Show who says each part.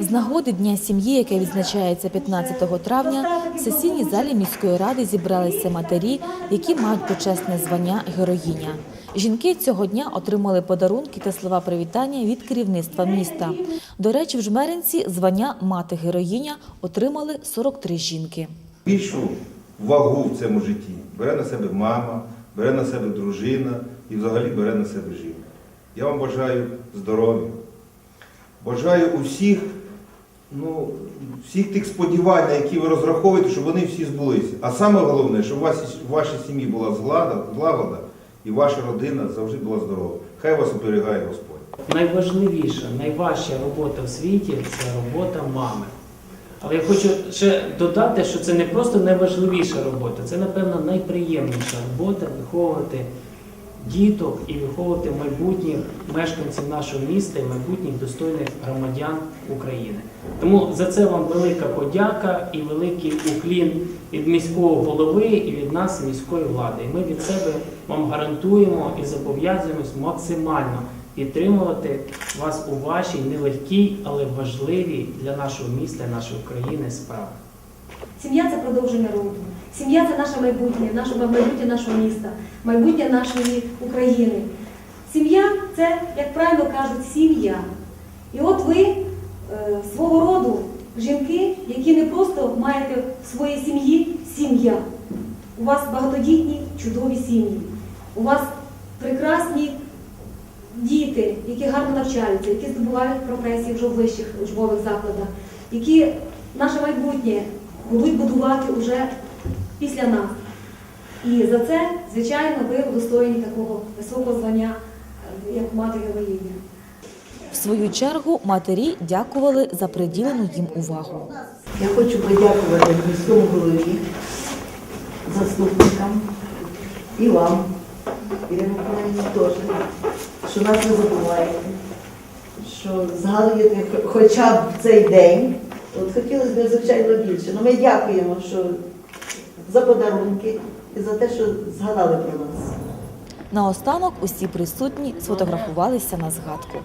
Speaker 1: З нагоди Дня сім'ї, яке відзначається 15 травня, в сесійній залі міської ради зібралися матері, які мають почесне звання героїня. Жінки цього дня отримали подарунки та слова привітання від керівництва міста. До речі, в Жмеринці звання мати героїня отримали 43 жінки.
Speaker 2: Більшу вагу в цьому житті бере на себе мама, бере на себе дружина і взагалі бере на себе жінка. Я вам бажаю здоров'я. Бажаю у всіх, ну, всіх тих сподівань, які ви розраховуєте, щоб вони всі збулися. А саме головне, щоб у вас в вашій сім'ї була злагода і ваша родина завжди була здорова. Хай вас оберігає Господь.
Speaker 3: Найважливіша, найважча робота в світі це робота мами. Але я хочу ще додати, що це не просто найважливіша робота, це, напевно, найприємніша робота виховувати діток і виховувати майбутніх мешканців нашого міста і майбутніх достойних громадян України. Тому за це вам велика подяка і великий уклін від міського голови і від нас, міської влади. І ми від себе вам гарантуємо і зобов'язуємось максимально підтримувати вас у вашій нелегкій, але важливій для нашого міста нашої країни справі.
Speaker 4: Сім'я це продовження роду. Сім'я це наше майбутнє, наше майбутнє нашого міста, майбутнє нашої України. Сім'я це, як правильно кажуть, сім'я. І от ви е, свого роду жінки, які не просто маєте в своїй сім'ї сім'я. У вас багатодітні чудові сім'ї. У вас прекрасні діти, які гарно навчаються, які здобувають професії вже в вищих учбових закладах, які наше майбутнє будуть будувати вже після нас. І за це, звичайно, ви удостоєні такого високого звання, е, як мати героїня.
Speaker 1: В свою чергу матері дякували за приділену їм увагу.
Speaker 5: Я хочу подякувати міському голові, заступникам і вам, Ірина Миколаївна, теж, що нас не забуваєте, що згадуєте хоча б цей день. От хотілося б, звичайно, більше. Ну, ми дякуємо що за подарунки і за те, що згадали про нас.
Speaker 1: Наостанок усі присутні сфотографувалися на згадку.